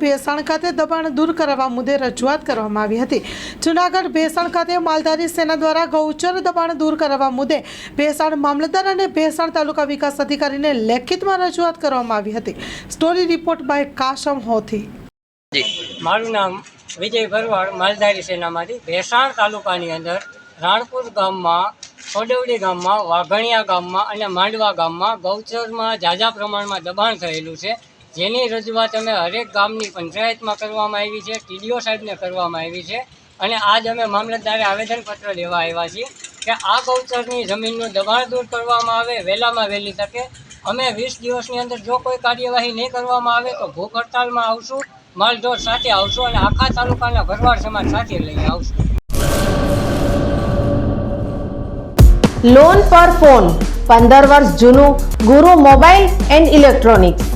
ભેસાણ ખાતે દબાણ દૂર કરવા મુદ્દે રજૂઆત કરવામાં આવી હતી. જૂનાગઢ ભેસાણ ખાતે માલધારી સેના દ્વારા ગૌચર દબાણ દૂર કરવા મુદ્દે ભેસાણ મામલતદાર અને ભેસાણ તાલુકા વિકાસ અધિકારીને લેખિતમાં રજૂઆત કરવામાં આવી હતી. Story report by Kasam Hothi. મારું નામ વિજય ભરવાડ માલધારી સેનામાંથી. ભેસાણ તાલુકાની અંદર રાણપુર ગામમાં ખોડવડી ગામમાં વાઘણિયા ગામમાં અને માંડવા ગામમાં ગૌચરમાં ઝાઝા પ્રમાણમાં દબાણ થયેલું છે. જેની રજૂઆત અમે હરેક ગામની પંચાયતમાં કરવામાં આવી છે, ટીડીઓ સાહેબને કરવામાં આવી છે. અને આજ અમે મામલતદારે આવેદનપત્ર લેવા આવ્યા છીએ કે આ ગૌચરની જમીનનું દબાણ દૂર કરવામાં આવે, વહેલામાં વહેલી તકે. અમે વીસ દિવસની અંદર જો કોઈ કાર્યવાહી નહીં કરવામાં આવે તો ભૂખ હડતાલમાં આવશું, માલઢોર સાથે આવશું અને આખા તાલુકાના ભરવાડ સમાજ સાથે લઈને આવશું. લોન પર ફોન પંદર વર્ષ જૂનું ગુરુ મોબાઈલ એન્ડ ઇલેક્ટ્રોનિક્સ.